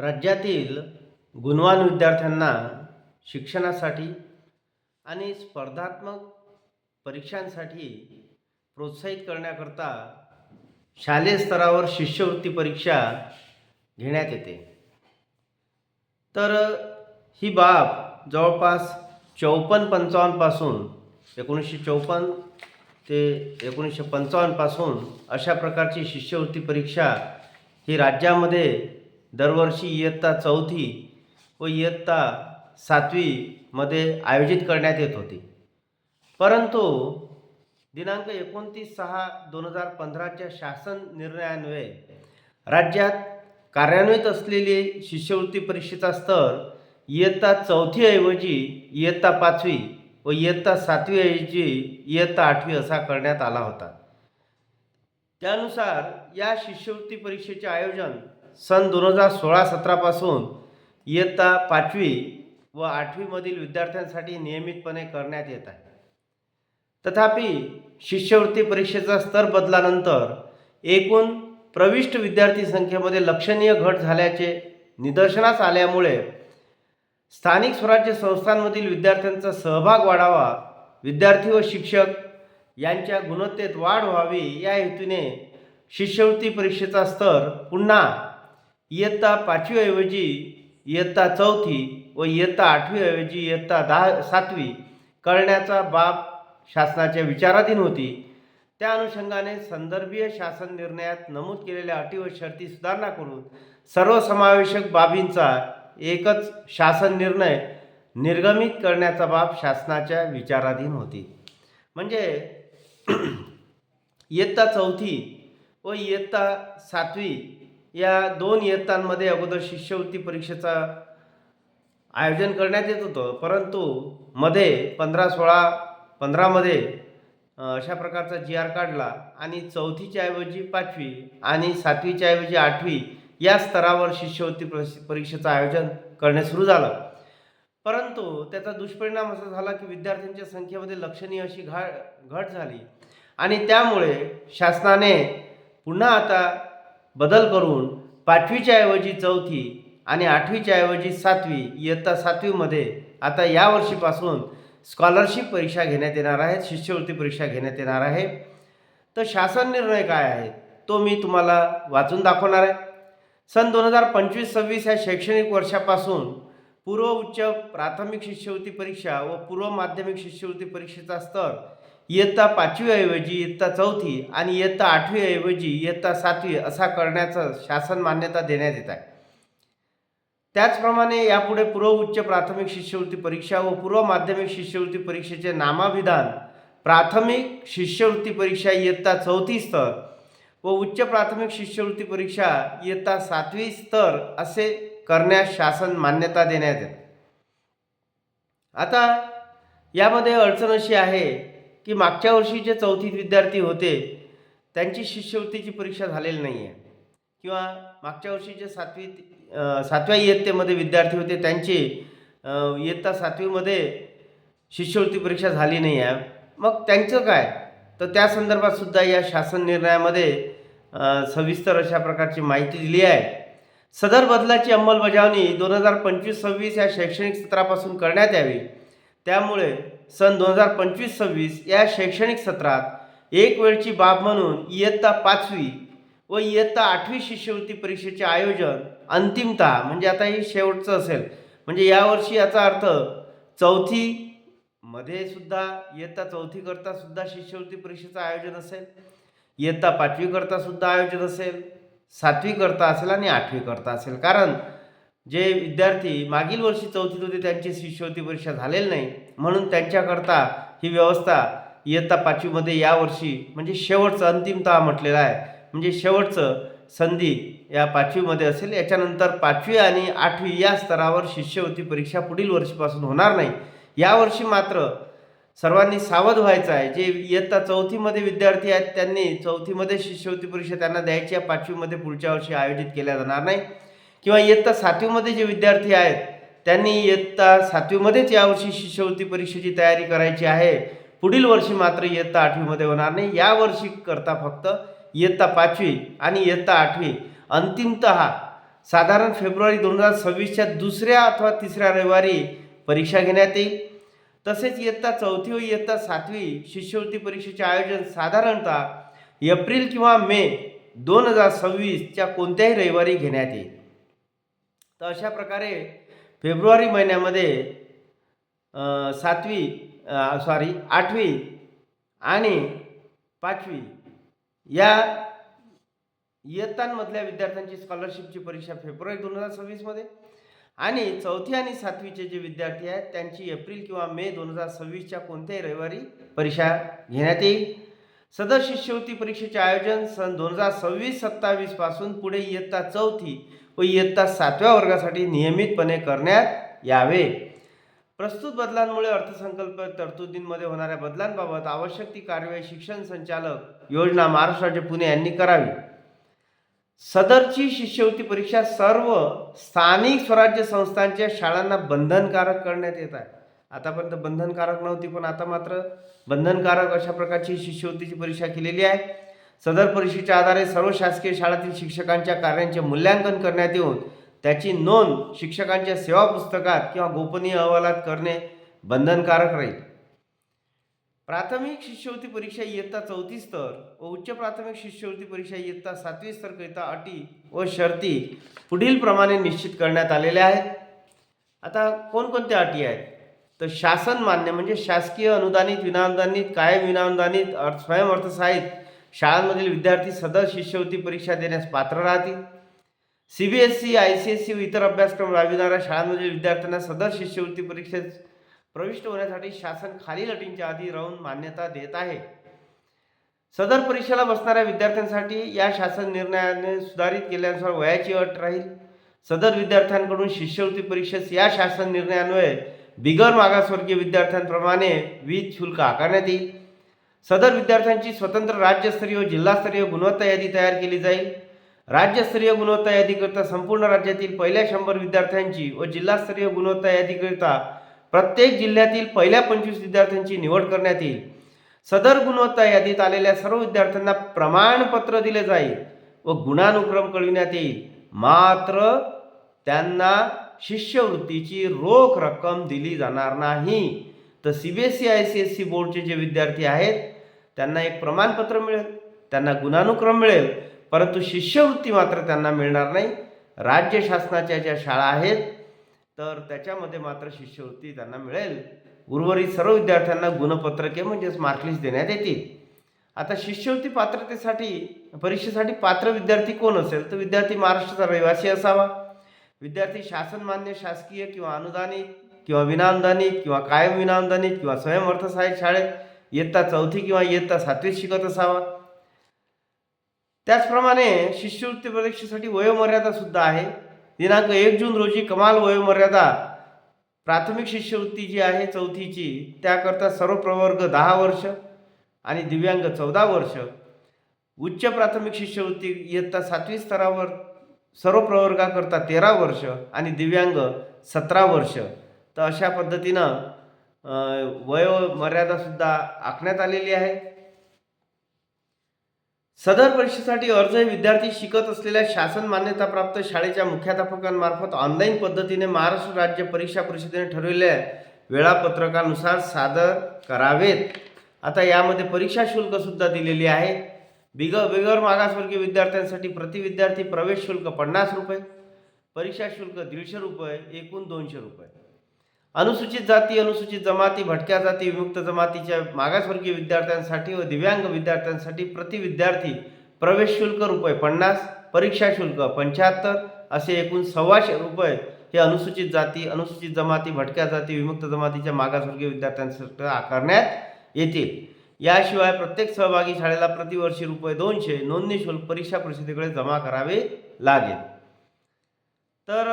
राज्यातील गुणवान विद्यार्थ्यांना शिक्षणासाठी आणि स्पर्धात्मक परीक्षांसाठी प्रोत्साहित करण्याकरता शालेय स्तरावर शिष्यवृत्ती परीक्षा घेण्यात येते. तर ही बाब जवळपास चौपन्न पंचावन्नपासून एकोणीसशे चौपन्न ते एकोणीसशे पंचावन्नपासून अशा प्रकारची शिष्यवृत्ती परीक्षा ही राज्यामध्ये दरवर्षी इयत्ता चौथी व इयत्ता सातवीमध्ये आयोजित करण्यात येत होती. परंतु दिनांक एकोणतीस सहा दोन हजार पंधराच्या शासन निर्णयान्वये राज्यात कार्यान्वित असलेली शिष्यवृत्ती परीक्षेचा स्तर इयत्ता चौथीऐवजी इयत्ता पाचवी व इयत्ता सातवीऐवजी इयत्ता आठवी असा करण्यात आला होता. त्यानुसार या शिष्यवृत्ती परीक्षेचे आयोजन सन दोन हजार सोळा सतरापासून इयत्ता पाचवी व आठवीमधील विद्यार्थ्यांसाठी नियमितपणे करण्यात येत आहे. तथापि शिष्यवृत्ती परीक्षेचा स्तर बदलानंतर एकूण प्रविष्ट विद्यार्थी संख्येमध्ये लक्षणीय घट झाल्याचे निदर्शनास आल्यामुळे स्थानिक स्वराज्य संस्थांमधील विद्यार्थ्यांचा सहभाग वाढावा विद्यार्थी व शिक्षक यांच्या गुणवत्तेत वाढ व्हावी या हेतूने शिष्यवृत्ती परीक्षेचा स्तर पुन्हा इयत्ता पाचवीऐवजी इयत्ता चौथी व इयत्ता आठवीऐवजी इयत्ता दहा सातवी करण्याचा बाब शासनाच्या विचाराधीन होती. त्या अनुषंगाने संदर्भीय शासन निर्णयात नमूद केलेल्या अटी व शर्ती सुधारणा करून सर्वसमावेशक बाबींचा एकच शासन निर्णय निर्गमित करण्याचा बाब शासनाच्या विचाराधीन होती. म्हणजे इयत्ता चौथी व इयत्ता सातवी या दोन इयत्तांमध्ये अगोदर शिष्यवृत्ती परीक्षेचा आयोजन करण्यात येत होतं. परंतु मध्ये पंधरा सोळा पंधरामध्ये अशा प्रकारचा जी आर काढला आणि चौथीच्या ऐवजी पाचवी आणि सातवीच्या ऐवजी आठवी या स्तरावर शिष्यवृत्ती परीक्षेचं आयोजन करणे सुरू झालं. परंतु त्याचा दुष्परिणाम असा झाला की विद्यार्थ्यांच्या संख्येमध्ये लक्षणीय अशी घा घट झाली. आणि त्यामुळे शासनाने पुन्हा आता बदल करून पाचवीच्या ऐवजी चौथी आणि आठवीच्या ऐवजी सातवी इयत्ता सातवीमध्ये आता या वर्षीपासून स्कॉलरशिप परीक्षा घेण्यात येणार आहे शिष्यवृत्ती परीक्षा घेण्यात येणार आहे. तर शासन निर्णय काय आहे? तो मी तुम्हाला वाचून दाखवणार आहे. सन दोन हजार पंचवीस सव्वीस या शैक्षणिक वर्षापासून पूर्व उच्च प्राथमिक शिष्यवृत्ती परीक्षा व पूर्व माध्यमिक शिष्यवृत्ती परीक्षेचा स्तर इयत्ता पाचवीऐवजी इयत्ता चौथी आणि इयत्ता आठवीऐवजी इयत्ता सातवी असा करण्याचं शासन मान्यता देण्यात येत आहे. त्याचप्रमाणे यापुढे पूर्व उच्च प्राथमिक शिष्यवृत्ती परीक्षा व पूर्व माध्यमिक शिष्यवृत्ती परीक्षेचे नामाभिधान प्राथमिक शिष्यवृत्ती परीक्षा इयत्ता चौथी स्तर व उच्च प्राथमिक शिष्यवृत्ती परीक्षा इयत्ता सातवी स्तर असे करण्यास शासन मान्यता देण्यात येते. आता यामध्ये अडचण अशी आहे की मागच्या वर्षी जे चौथीत विद्यार्थी होते त्यांची शिष्यवृत्तीची परीक्षा झालेली नाही आहे किंवा मागच्या वर्षी जे सातवीत सातव्या इयत्तेमध्ये विद्यार्थी होते त्यांची इयत्ता सातवीमध्ये शिष्यवृत्ती परीक्षा झाली नाही आहे मग त्यांचं काय? तर त्या संदर्भात सुद्धा या शासन निर्णयामध्ये सविस्तर अशा प्रकारची माहिती दिली आहे. सदर बदलाची अंमलबजावणी दोन हजार पंचवीस सव्वीस या शैक्षणिक सत्रापासून करण्यात यावी. त्यामुळे सन दोन हजार पंचवीस सव्वीस या शैक्षणिक सत्रात एक वेळची बाब म्हणून इयत्ता पाचवी व इयत्ता आठवी शिष्यवृत्ती परीक्षेचे आयोजन अंतिमता म्हणजे आता हे शेवटचं असेल. म्हणजे यावर्षी याचा अर्थ चौथी मध्ये सुद्धा इयत्ता चौथी करता सुद्धा शिष्यवृत्ती परीक्षेचं आयोजन असेल. इयत्ता पाचवी करता सुद्धा आयोजन असेल. सातवी करता असेल आणि आठवी करता असेल. कारण जे विद्यार्थी मागील वर्षी चौथीत होते त्यांची शिष्यवृत्ती परीक्षा झालेली नाही. म्हणून त्यांच्याकरता ही व्यवस्था इयत्ता पाचवीमध्ये यावर्षी म्हणजे शेवटचं अंतिमतः म्हटलेलं आहे. म्हणजे शेवटचं संधी या पाचवीमध्ये असेल. याच्यानंतर पाचवी आणि आठवी या स्तरावर शिष्यवृत्ती परीक्षा पुढील वर्षीपासून होणार नाही. यावर्षी मात्र सर्वांनी सावध व्हायचं आहे. जे इयत्ता चौथीमध्ये विद्यार्थी आहेत त्यांनी चौथीमध्ये शिष्यवृत्ती परीक्षा त्यांना द्यायची आहे. पाचवीमध्ये पुढच्या वर्षी आयोजित केल्या जाणार नाही. किंवा इयत्ता सातवीमध्ये जे विद्यार्थी आहेत त्यांनी इयत्ता सातवीमध्येच यावर्षी शिष्यवृत्ती परीक्षेची तयारी करायची आहे. पुढील वर्षी मात्र इयत्ता आठवीमध्ये होणार नाही. यावर्षी करता फक्त इयत्ता पाचवी आणि इयत्ता आठवी. अंतिमतः साधारण फेब्रुवारी दोन हजार सव्वीसच्या दुसऱ्या अथवा तिसऱ्या रविवारी परीक्षा घेण्यात येईल. तसेच इयत्ता चौथी व इयत्ता सातवी शिष्यवृत्ती परीक्षेचे आयोजन साधारणतः एप्रिल किंवा मे दोन हजार सव्वीसच्या कोणत्याही रविवारी घेण्यात येईल. तर अशा प्रकारे फेब्रुवारी महिन्यामध्ये सातवी सॉरी आठवी आणि पाचवी या इयत्तांमधल्या विद्यार्थ्यांची स्कॉलरशिपची परीक्षा फेब्रुवारी दोन हजार सव्वीसमध्ये आणि चौथी आणि सातवीचे जे विद्यार्थी आहेत त्यांची एप्रिल किंवा मे दोन हजार सव्वीसच्या कोणत्याही रविवारी परीक्षा घेण्यात येईल. सदर शिष्यवृत्ती परीक्षेचे आयोजन सन दोन हजार सव्वीस सत्तावीसपासून पुढे इयत्ता चौथी व इयत्ता सातव्या वर्गासाठी नियमितपणे करण्यात यावे. प्रस्तुत बदलांमुळे अर्थसंकल्प तरतुदींमध्ये होणाऱ्या बदलांबाबत आवश्यक ती कार्यवाही शिक्षण संचालक योजना महाराष्ट्र राज्य पुणे यांनी करावी. सदरची शिष्यवृत्ती परीक्षा सर्व स्थानिक स्वराज्य संस्थांच्या शाळांना बंधनकारक करण्यात येत आहे. आतापर्यंत बंधनकारक नव्हती पण आता मात्र बंधनकारक अशा प्रकारची शिष्यवृत्तीची परीक्षा केलेली आहे. सदर परीक्षेच्या आधारे सर्व शासकीय शाळातील शिक्षकांच्या कार्यांचे मूल्यांकन करण्यात येऊन त्याची नोंद शिक्षकांच्या सेवा पुस्तकात किंवा गोपनीय अहवालात करणे बंधनकारक राहील. प्राथमिक शिष्यवृत्ती परीक्षा इयत्ता चौथी स्तर व उच्च प्राथमिक शिष्यवृत्ती परीक्षा इयत्ता सातवी स्तरकरिता अटी व शर्ती पुढील प्रमाणे निश्चित करण्यात आलेल्या आहेत. आता कोणकोणत्या अटी आहेत? तर शासन मान्य म्हणजे शासकीय अनुदानित विनाअनुदानित कायम विनाअनुदानित अर्थ स्वयंअर्थसहाय्यित शाळांमधील विद्यार्थी सदर शिष्यवृत्ती परीक्षा देण्यास पात्र राहतील? C B S C I C S C व इतर अभ्यासक्रम राबविणाऱ्या शाळांमधील विद्यार्थ्यांना सदर शिष्यवृत्ती परीक्षेत प्रविष्ट होण्यासाठी शासन खालील अटींच्या आधी राहून मान्यता देत आहे. सदर परीक्षेला बसणाऱ्या विद्यार्थ्यांसाठी या शासन निर्णयाने सुधारित केल्यानुसार वयाची अट राहील. सदर विद्यार्थ्यांकडून शिष्यवृत्ती परीक्षेस या शासन निर्णयान्वये बिगर मागासवर्गीय विद्यार्थ्यांप्रमाणे वीज शुल्क आकारण्यात येईल. सदर विद्यार्थ्यांची स्वतंत्र राज्यस्तरीय व जिल्हास्तरीय गुणवत्ता यादी तयार केली जाईल. राज्यस्तरीय गुणवत्ता यादीकरिता संपूर्ण राज्यातील पहिल्या शंभर विद्यार्थ्यांची व जिल्हास्तरीय गुणवत्ता यादीकरिता प्रत्येक जिल्ह्यातील पहिल्या पंचवीस विद्यार्थ्यांची निवड करण्यात येईल. सदर गुणवत्ता यादीत आलेल्या सर्व विद्यार्थ्यांना प्रमाणपत्र दिले जाईल व गुणानुक्रम कळविण्यात येईल. मात्र त्यांना शिष्यवृत्तीची रोख रक्कम दिली जाणार नाही. तर C B S C I C S C बोर्डचे जे विद्यार्थी आहेत त्यांना एक प्रमाणपत्र मिळेल त्यांना गुणानुक्रम मिळेल परंतु शिष्यवृत्ती मात्र त्यांना मिळणार नाही. राज्य शासनाच्या ज्या शाळा आहेत तर त्याच्यामध्ये मात्र शिष्यवृत्ती त्यांना मिळेल. उर्वरित सर्व विद्यार्थ्यांना गुणपत्रके म्हणजेच मार्कलिस्ट देण्यात येतील. आता शिष्यवृत्ती पात्रतेसाठी परीक्षेसाठी पात्र विद्यार्थी कोण असेल? तर विद्यार्थी महाराष्ट्राचा रहिवासी असावा. विद्यार्थी शासनमान्य शासकीय किंवा अनुदानित किंवा विनाअनुदानित किंवा कायम विनाअनुदानित किंवा स्वयंअर्थसहाय्यक शाळेत इयत्ता चौथी किंवा इयत्ता सातवीत शिकत असावा. त्याचप्रमाणे शिष्यवृत्ती परीक्षेसाठी वयोमर्यादा सुद्धा आहे. दिनांक एक जून रोजी कमाल वयोमर्यादा प्राथमिक शिष्यवृत्ती जी आहे चौथीची त्याकरता सर्व प्रवर्ग दहा वर्ष आणि दिव्यांग चौदा वर्ष. उच्च प्राथमिक शिष्यवृत्ती इयत्ता सातवी स्तरावर सर्व प्रवर्गाकरता तेरा वर्ष आणि दिव्यांग सतरा वर्ष. तर अशा पद्धतीनं वयोमर्यादासुद्धा आखण्यात आलेली आहे. सदर परीक्षेसाठी अर्ज हे विद्यार्थी शिकत असलेल्या शासन मान्यताप्राप्त शाळेच्या मुख्याध्यापकांमार्फत ऑनलाईन पद्धतीने महाराष्ट्र राज्य परीक्षा परिषदेने ठरविलेल्या वेळापत्रकानुसार सादर करावेत. आता यामध्ये परीक्षा शुल्कसुद्धा दिलेली आहे. बिग बिगर मागासवर्गीय विद्यार्थ्यांसाठी प्रति विद्यार्थी प्रवेश शुल्क पन्नास रुपये परीक्षा शुल्क दीडशे रुपये एकूण दोनशे रुपये. अनुसूचित जाती अनुसूचित जमाती भटक्या जाती विमुक्त जमातीच्या मागासवर्गीय विद्यार्थ्यांसाठी व दिव्यांग विद्यार्थ्यांसाठी प्रति विद्यार्थी प्रवेश शुल्क रुपये पन्नास परीक्षा शुल्क पंच्याहत्तर असे एकूण सव्वाशे रुपये हे अनुसूचित जाती अनुसूचित जमाती भटक्या जाती विमुक्त जमातीच्या मागासवर्गीय विद्यार्थ्यांसाठी आकारण्यात येतील. याशिवाय प्रत्येक सहभागी शाळेला प्रतिवर्षी रुपये दोनशे नोंदणी शुल्क परीक्षा परिषदेकडे जमा करावे लागेल. तर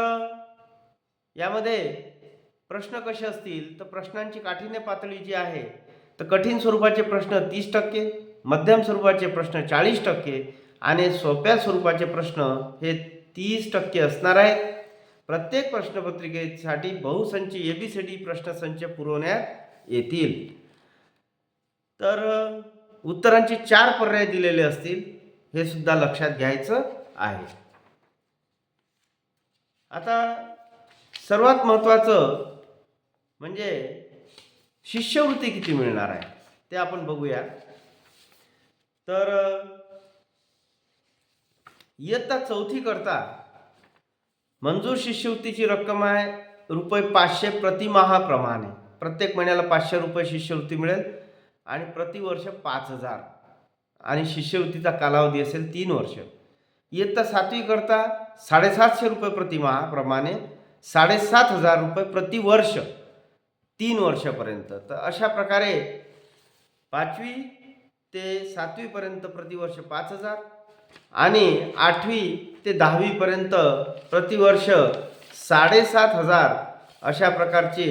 यामध्ये प्रश्न कसे असतील? तर प्रश्नांची काठीण्य पातळी जी आहे तर कठीण स्वरूपाचे प्रश्न तीस टक्के मध्यम स्वरूपाचे प्रश्न चाळीस टक्के आणि सोप्या स्वरूपाचे प्रश्न हे तीस टक्के असणार आहेत. प्रत्येक प्रश्नपत्रिकेसाठी बहुसंच ए बी सी डी प्रश्नसंच पुरवण्यात येतील. तर उत्तरांचे चार पर्याय दिलेले असतील हे सुद्धा लक्षात घ्यायचं आहे. आता सर्वात महत्त्वाचं म्हणजे शिष्यवृत्ती किती मिळणार आहे ते आपण बघूया. तर इयत्ता चौथी करता मंजूर शिष्यवृत्तीची रक्कम आहे रुपये पाचशे प्रतिमाहाप्रमाणे प्रत्येक महिन्याला पाचशे रुपये शिष्यवृत्ती मिळेल आणि प्रतिवर्ष पाच हजार. आणि शिष्यवृत्तीचा कालावधी असेल तीन वर्ष. इयत्ता सातवी करता साडेसातशे रुपये प्रतिमाहाप्रमाणे साडेसात हजार रुपये प्रतिवर्ष तीन वर्षापर्यंत. तर अशा प्रकारे पाचवी ते सातवीपर्यंत प्रतिवर्ष पाच हजार आणि आठवी ते दहावीपर्यंत प्रतिवर्ष साडेसात हजार अशा प्रकारची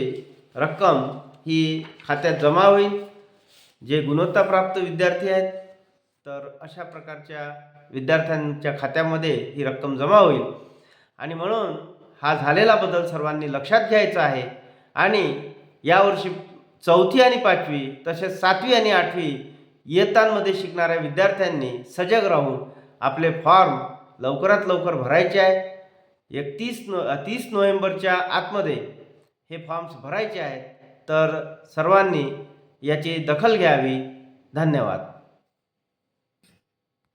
रक्कम ही खात्यात जमा होईल. जे गुणवत्ताप्राप्त विद्यार्थी आहेत तर अशा प्रकारच्या विद्यार्थ्यांच्या खात्यामध्ये ही रक्कम जमा होईल. आणि म्हणून हा झालेला बदल सर्वांनी लक्षात घ्यायचा आहे आणि यावर्षी चौथी आणि पाचवी तसेच सातवी आणि आठवी इयत्तांमध्ये शिकणाऱ्या विद्यार्थ्यांनी सजग राहून आपले फॉर्म लवकरात लवकर भरायचे आहे. एकतीस नो तीस नोव्हेंबरच्या आतमध्ये हे फॉर्म्स भरायचे आहेत. तर सर्वांनी याची दखल घ्यावी. धन्यवाद.